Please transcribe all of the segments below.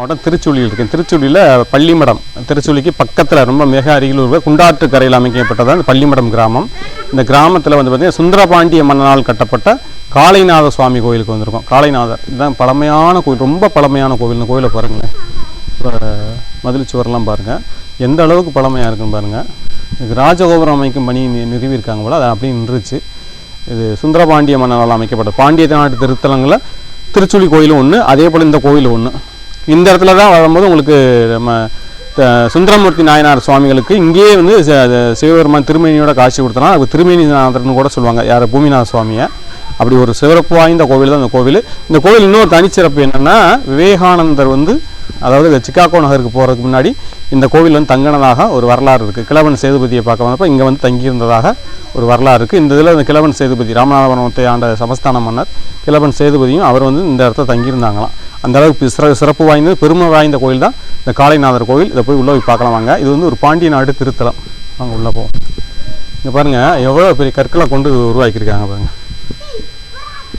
மாவட்டம் திருச்சுழியில் இருக்கேன் திருச்சுழியில் பள்ளிமடம். திருச்சுழிக்கு பக்கத்தில் ரொம்ப மிக அருகில் உள்ள குண்டாற்று கரையில் அமைக்கப்பட்டது. இந்த பள்ளிமடம் கிராமம். இந்த கிராமத்தில் வந்து பார்த்திங்கன்னா சுந்தரபாண்டிய மன்னனால் கட்டப்பட்ட காளைநாத சுவாமி கோயிலுக்கு வந்திருக்கோம். காளைநாதர். இதுதான் பழமையான கோயில். ரொம்ப பழமையான கோவில். இந்த கோயிலை பாருங்களேன். இப்போ மதில் பாருங்கள் எந்த அளவுக்கு பழமையாக இருக்குன்னு பாருங்கள் இது ராஜகோபுரம் அமைக்கும் பணி நிறுவியிருக்காங்க போல். அது அப்படியே நின்றுச்சு. இது சுந்தரபாண்டிய மன்னனால் அமைக்கப்பட்ட பாண்டிய நாட்டு திருத்தலங்களில் திருச்சுழி கோயிலும் ஒன்று அதே போல் இந்த கோயில் ஒன்று இந்த இடத்துல தான் வரும்போது உங்களுக்கு நம்ம சுந்தரமூர்த்தி நாயனார் சுவாமிகளுக்கு இங்கேயே வந்து சிவபெருமான் திருமேனியோட காட்சி கொடுத்தனா அது திருமேனிநாதர்னு கூட சொல்லுவாங்க. யார்? பூமிநாத சுவாமியை. அப்படி ஒரு சிறப்பு வாய்ந்த கோவில் தான் இந்த கோவில். இந்த கோவில் இன்னொரு தனிச்சிறப்பு என்னென்னா விவேகானந்தர் வந்து அதாவது சிக்காகோ நகருக்கு போகிறதுக்கு முன்னாடி இந்த கோவில் வந்து தங்கினதாக ஒரு வரலாறு இருக்குது கிழவன் சேதுபதியை பார்க்க வந்தப்போ இங்கே வந்து தங்கியிருந்ததாக ஒரு வரலாறு இருக்குது இந்த இதில் இந்த கிழவன் சேதுபதி ராமநாதபுரத்தை ஆண்ட சமஸ்தான மன்னர் கிழவன் சேதுபதியும் அவர் வந்து இந்த இடத்துல தங்கியிருந்தாங்களாம். அந்த அளவுக்கு சிற சிறப்பு வாய்ந்தது பெருமை வாய்ந்த கோயில் தான் இந்த காளைநாதர் கோயில். இதை போய் உள்ளே போய் பார்க்கலாம் வாங்க. இது வந்து ஒரு பாண்டிய நாடு திருத்தலம். வாங்க உள்ளே போவோம். இங்கே பாருங்கள் எவ்வளோ பெரிய கற்களை கொண்டு உருவாக்கியிருக்காங்க பாருங்கள்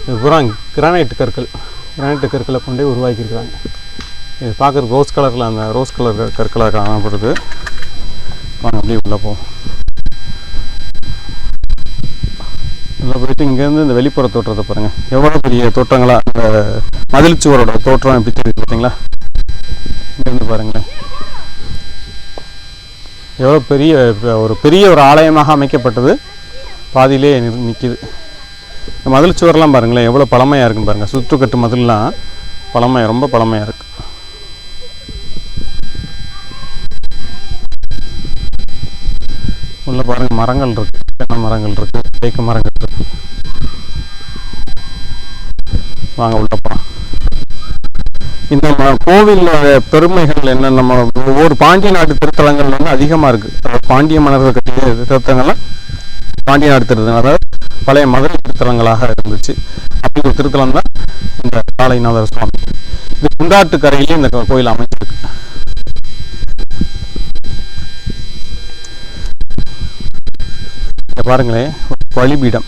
இது பூரா கிரானைட் கற்கள். கிரானைட் கற்களை கொண்டே உருவாக்கியிருக்காங்க. இது பார்க்குறது ரோஸ் கலரில் அந்த ரோஸ் கலர் கற்களாக காணப்படுது. வாங்க அப்படியே உள்ளே போவோம். உள்ளே போயிட்டு இங்கேருந்து இந்த வெளிப்புற தோற்றத்தை பாருங்கள் எவ்வளோ பெரிய தோற்றங்களா? அந்த மதில் சுவரோட தோற்றம் எப்படி தெரியுது பார்த்தீங்களா? இங்கேருந்து பாருங்களேன். எவ்வளோ பெரிய ஒரு பெரிய ஒரு ஆலயமாக அமைக்கப்பட்டது. பாதியிலே நிற்கிது இந்த மதில் பாருங்களேன் எவ்வளோ பழமையாக இருக்குன்னு பாருங்கள் சுற்றுக்கட்டு மதில்லாம் பழமை ரொம்ப பழமையாக இருக்குது உள்ள பாருங்க மரங்கள் இருக்கு. தென்னை மரங்கள் இருக்கு. தேக்கு மரங்கள் இருக்கு வாங்க உள்ளப்பா இந்த ம- பெருமைகள் என்ன நம்ம ஒவ்வொரு பாண்டிய நாட்டு திருத்தலங்கள் வந்து அதிகமாக இருக்குது பாண்டிய மன்னர்கள் கட்டிய திருத்தலங்கள்லாம் பாண்டிய நாட்டு திருத்தலங்கள் அதாவது பழைய மதுரை திருத்தலங்களாக இருந்துச்சு. அப்படி ஒரு திருத்தலம் தான் இந்த காளைநாதர் சுவாமி. இது குண்டாட்டு கரையிலே இந்த கோயில் அமைஞ்சிருக்கு. பாருங்களேன் பலிபீடம்.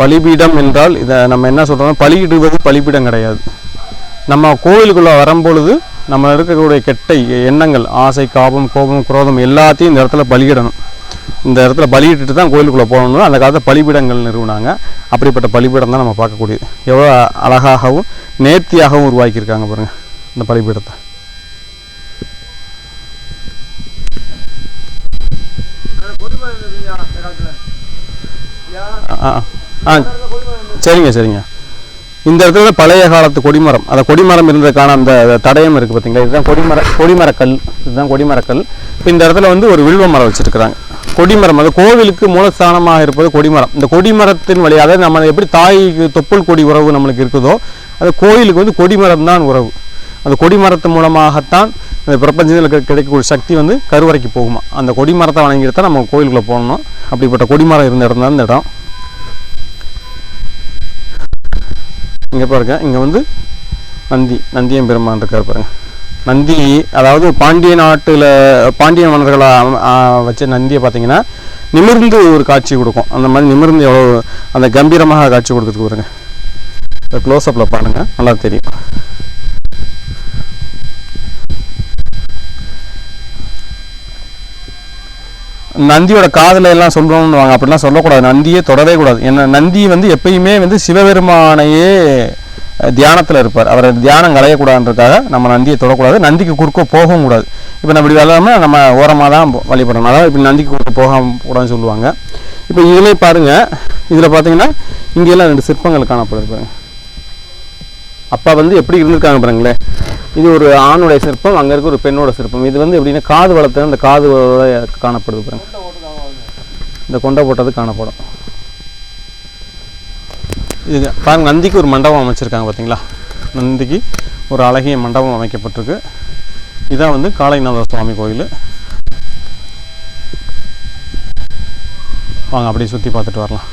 பலிபீடம் என்றால் இதை நம்ம என்ன சொல்கிறோம் பலியிடுவது பலிபீடம் கிடையாது. நம்ம கோவிலுக்குள்ளே வரும்பொழுது நம்ம இருக்கக்கூடிய கெட்ட எண்ணங்கள் ஆசை காபம் கோபம் குரோதம் எல்லாத்தையும் இந்த இடத்துல பலியிடணும். இந்த இடத்துல பலியிட்டுட்டு தான் கோயிலுக்குள்ளே போகணும் அந்த காலத்தில் பலிபீடங்கள் நிறுவினாங்க. அப்படிப்பட்ட பலிபீடம் தான் நம்ம பார்க்கக்கூடியது. எவ்வளோ அழகாகவும் நேர்த்தியாகவும் உருவாக்கியிருக்காங்க பாருங்கள் இந்த பலிபீடத்தை. ஆ ஆ. சரிங்க சரிங்க. இந்த இடத்துல பழைய காலத்து கொடிமரம். அந்த கொடிமரம் இருந்ததுக்கான அந்த தடயம் இருக்குது பார்த்தீங்களா இதுதான் கொடிமர கொடிமரக்கல். இதுதான் கொடிமரக்கல். இப்போ இந்த இடத்துல வந்து ஒரு வில்வ மரம் வச்சுருக்குறாங்க. கொடிமரம். அது கோவிலுக்கு மூலஸ்தானமாக இருப்பது கொடிமரம். இந்த கொடிமரத்தின் வழியாக நம்ம எப்படி தாய்க்கு தொப்புள் கொடி உறவு நம்மளுக்கு இருக்குதோ அது கோயிலுக்கு வந்து கொடிமரம் தான் உறவு. அந்த கொடிமரத்து மூலமாகத்தான் இந்த பிரபஞ்சத்தில் கிடைக்கக்கூடிய சக்தி வந்து கருவறைக்கு போகுமா? அந்த கொடிமரத்தை வணங்கிட்டு தான் நம்ம கோயிலுக்குள்ளே போகணும்? அப்படிப்பட்ட கொடிமரம் இருந்த இடம் தான் இந்த இடம். இங்கே பாருங்க இங்கே வந்து நந்தி நந்தியம் பெருமான் இருக்கார் பாருங்க. நந்தி அதாவது பாண்டிய நாட்டில் பாண்டிய மன்னர்களை வச்ச நந்தியை பார்த்தீங்கன்னா நிமிர்ந்து ஒரு காட்சி கொடுக்கும். அந்த மாதிரி நிமிர்ந்து எவ்வளோ அந்த கம்பீரமாக காட்சி கொடுத்துட்டு பாருங்க. க்ளோஸ்அப்பில் பாருங்கள் நல்லா தெரியும். நந்தியோட காதல எல்லாம் சொல்லணும்னு வாங்க அப்படிலாம் சொல்லக்கூடாது. நந்தியே தொடவே கூடாது. ஏன்னா நந்தி வந்து எப்பயுமே வந்து சிவபெருமானையே தியானத்தில் இருப்பார். அவரை தியானம் கலையக்கூடாதுன்றதுக்காக நம்ம நந்தியை தொடக்கூடாது. நந்திக்கு குறுக்க போகவும் கூடாது. இப்போ நம்ம இப்படி வெள்ளாமல் நம்ம ஓரமாக தான் வழிபடணும். அதாவது இப்படி நந்திக்கு குறுக்க போகாம கூடாதுன்னு சொல்லுவாங்க. இப்போ இதுலேயே பாருங்கள் இதில் பார்த்தீங்கன்னா இங்கெல்லாம் ரெண்டு சிற்பங்கள் காணப்படுது பாருங்கள் அப்பா வந்து எப்படி இருந்திருக்காங்க பாருங்களேன். இது ஒரு ஆணுடைய சிற்பம் அங்கே இருக்க ஒரு பெண்ணோட சிற்பம். இது வந்து எப்படின்னா காது வளர்த்து அந்த காது காணப்படுது பாருங்க. இந்த கொண்டை போட்டது காணப்படும். இது பாருங்க நந்திக்கு ஒரு மண்டபம் அமைச்சிருக்காங்க பார்த்தீங்களா நந்திக்கு ஒரு அழகிய மண்டபம் அமைக்கப்பட்டிருக்கு. இதான் வந்து காளைநாத சுவாமி கோயில். வாங்க அப்படியே சுற்றி பார்த்துட்டு வரலாம்.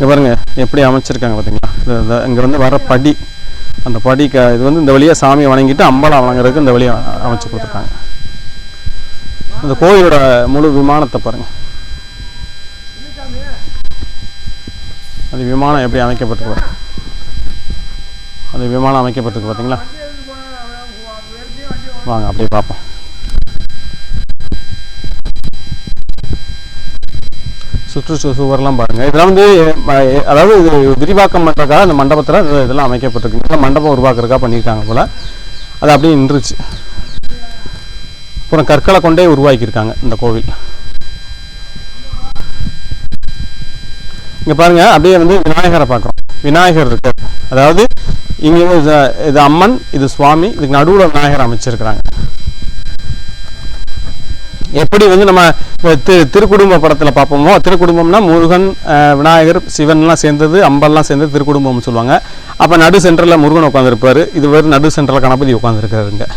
இங்கே பாருங்கள் எப்படி அமைச்சிருக்காங்க பார்த்தீங்களா இது இங்கே வந்து வர படி அந்த படி க இது வந்து இந்த வழியாக சாமியை வணங்கிட்டு அம்பலம் வணங்குறதுக்கு இந்த வழியை அமைச்சு கொடுத்துருக்காங்க. இந்த கோயிலோட முழு விமானத்தை பாருங்கள் அது விமானம் எப்படி அமைக்கப்பட்டிருக்கு அது விமானம் அமைக்கப்பட்டிருக்கு பார்த்தீங்களா வாங்க அப்படியே பார்ப்போம். சுற்றுச்சூழல் சுவர்லாம் பாருங்கள் இதெல்லாம் வந்து அதாவது இது விரிவாக்கம் பண்ணுறதுக்காக அந்த மண்டபத்தில் இதெல்லாம் அமைக்கப்பட்டிருக்கு. இதெல்லாம் மண்டபம் உருவாக்குறதுக்காக பண்ணியிருக்காங்க போல். அது அப்படியே நின்றுச்சு. அப்புறம் கற்களை கொண்டே உருவாக்கியிருக்காங்க இந்த கோவில். இங்கே பாருங்க அப்படியே வந்து விநாயகரை பார்க்குறோம். விநாயகர் இருக்கார். அதாவது இங்கே இது இது அம்மன் இது சுவாமி இதுக்கு நடுவில் விநாயகர் அமைச்சிருக்கிறாங்க. எப்படி வந்து நம்ம திரு திருக்குடும்ப படத்தில் பார்ப்போமோ திருக்குடும்பம்னா முருகன் அஹ், விநாயகர் சிவன்லாம் சேர்ந்தது அம்பல்லாம் சேர்ந்தது திருக்குடும்பம்னு சொல்லுவாங்க. அப்போ நடு சென்டரில் முருகன் உட்காந்துருப்பார் இது வேறு நடு சென்டரில் கணபதி உட்காந்துருக்காருங்க இங்க.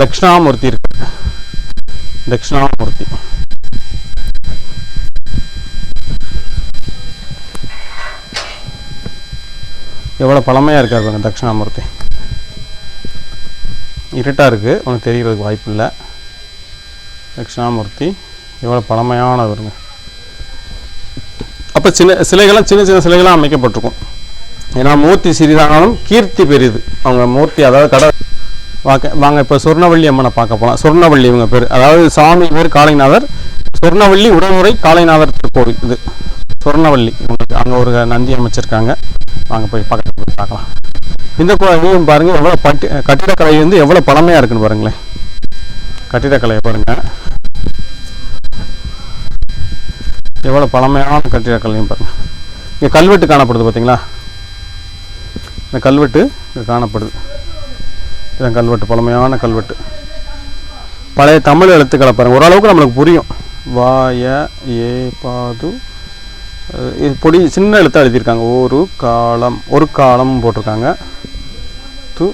தட்சிணாமூர்த்தி இருக்கு. தட்சிணாமூர்த்தி. எவ்வளோ பழமையாக இருக்கார் பாருங்க தட்சிணாமூர்த்தி? இருட்டாக இருக்குது உனக்கு தெரிகிறதுக்கு வாய்ப்பு இல்லை. தட்சிணாமூர்த்தி எவ்வளோ பழமையானவருங்க அப்போ சின்ன சிலைகள்லாம் சின்ன சின்ன சிலைகளாக அமைக்கப்பட்டிருக்கும். ஏன்னா மூர்த்தி சிறிதானாலும் கீர்த்தி பெரிது. அவங்க மூர்த்தி அதாவது கடை வாக்க வாங்க இப்போ சொர்ணவள்ளி அம்மனை பார்க்க போகலாம் சொர்ணவள்ளி இவங்க பேர். அதாவது சாமி பேர் காளைநாதர். சொர்ணவள்ளி உடனுரை காளைநாதர் திருக்கோவில் இது. சொர்ணவள்ளி. இவங்களுக்கு அங்கே ஒரு நந்தி அமைச்சிருக்காங்க. வாங்க போய் பக்கத்தில் போய் பார்க்கலாம். இந்த கோயிலையும் பாருங்கள் எவ்வளோ பட்டி கட்டிடக்கலை வந்து எவ்வளோ பழமையாக இருக்குன்னு பாருங்களேன். கட்டிடக்கலையை பாருங்கள் எவ்வளோ பழமையான கட்டிடக்கலையும் பாருங்கள் இங்கே கல்வெட்டு காணப்படுது பார்த்தீங்களா இந்த கல்வெட்டு இங்கே காணப்படுது. இதான் கல்வெட்டு பழமையான கல்வெட்டு. பழைய தமிழ் எழுத்துக்களை பாருங்கள் ஓரளவுக்கு நம்மளுக்கு புரியும். வாய ஏ பாது பொடி சின்ன எழுத்தாக எழுதியிருக்காங்க. ஒரு காலம் ஒரு காலம் போட்டிருக்காங்க. து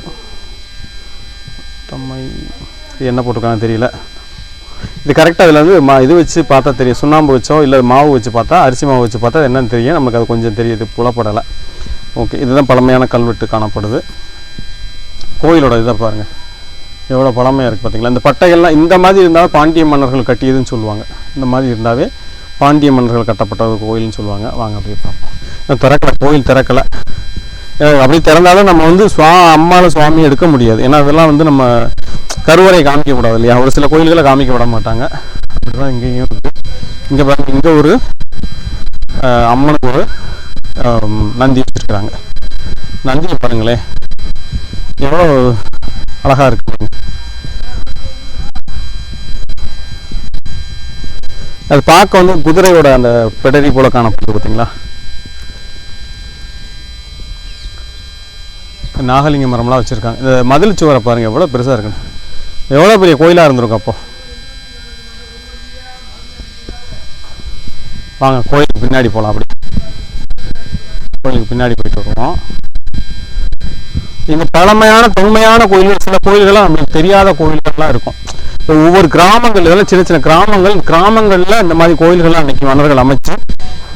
தம்மை இது என்ன போட்டிருக்காங்க தெரியல. இது கரெக்டாக இதில் வந்து மா இது வச்சு பார்த்தா தெரியும். சுண்ணாம்பு வச்சோ இல்லை மாவு வச்சு பார்த்தா அரிசி மாவு வச்சு பார்த்தா என்னன்னு தெரியும். நமக்கு அது கொஞ்சம் தெரியுது புலப்படலை. ஓகே இதுதான் பழமையான கல்வெட்டு காணப்படுது. கோயிலோட இதை பாருங்கள் எவ்வளோ பழமையாக இருக்குது பார்த்தீங்களா இந்த பட்டைகள்லாம் இந்த மாதிரி இருந்தால் பாண்டிய மன்னர்கள் கட்டியதுன்னு சொல்லுவாங்க. இந்த மாதிரி இருந்தாவே பாண்டிய மன்னர்கள் கட்டப்பட்ட ஒரு கோயில்னு சொல்லுவாங்க. வாங்க அப்படியே பார்ப்போம். திறக்கலை கோயில் திறக்கலை. அப்படி திறந்தாலும் நம்ம வந்து சுவா அம்மாவில் சுவாமி எடுக்க முடியாது. ஏன்னா அதெல்லாம் வந்து நம்ம கருவறை காமிக்கப்படாது இல்லையா? ஒரு சில கோயில்களை காமிக்க விட மாட்டாங்க. அப்படிதான் இங்கேயும் இருக்குது இங்கே பாருங்க இங்கே ஒரு அம்மனுக்கு ஒரு நந்தி வச்சுருக்குறாங்க. நந்தியை பாருங்களேன். எவ்வளோ அழகா இருக்குங்க பாருங்க. அது பார்க்க வந்து குதிரையோட அந்த பெடரி போல காணப்படுது பார்த்தீங்களா? நாகலிங்க மரம்லாம் வச்சுருக்காங்க. இந்த மதில் சுவரை பாருங்க எவ்வளோ பெருசாக இருக்குன்னு. எவ்வளோ பெரிய கோயிலாக இருந்திருக்கும் அப்போ? வாங்க கோயிலுக்கு பின்னாடி போகலாம் அப்படி. கோயிலுக்கு பின்னாடி போயிட்டு வருவோம். இந்த பழமையான தொன்மையான கோயில்கள் சில கோயில்கள்லாம் நம்மளுக்கு தெரியாத கோயில்கள்லாம் இருக்கும். ஒவ்வொரு கிராமங்கள் இதெல்லாம் சின்ன சின்ன கிராமங்கள் கிராமங்களில் இந்த மாதிரி கோயில்கள்லாம் அன்னைக்கு மன்னர்கள் அமைச்சு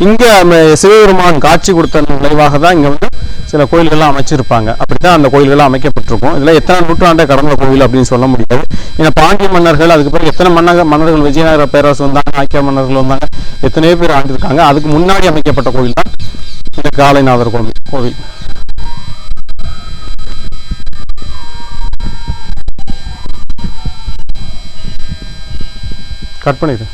இங்கே சிவபெருமான் காட்சி கொடுத்த விளைவாக தான் இங்கே வந்து சில கோயில்கள்லாம் அமைச்சிருப்பாங்க. அப்படி தான் அந்த கோயில்கள்லாம் அமைக்கப்பட்டிருக்கும். இதில் எத்தனை நூற்றாண்டை கடந்த கோயில் அப்படின்னு சொல்ல முடியாது. ஏன்னா பாண்டிய மன்னர்கள் அதுக்கு பிறகு எத்தனை மன்னர் மன்னர்கள் விஜயநகர பேரரசு வந்தாங்க நாயக்க மன்னர்கள் வந்தாங்க எத்தனையோ பேர் ஆண்டிருக்காங்க. அதுக்கு முன்னாடி அமைக்கப்பட்ட கோயில் தான் இந்த காளைநாதர் கோவில் கோவில். கட் பண்ணிடு.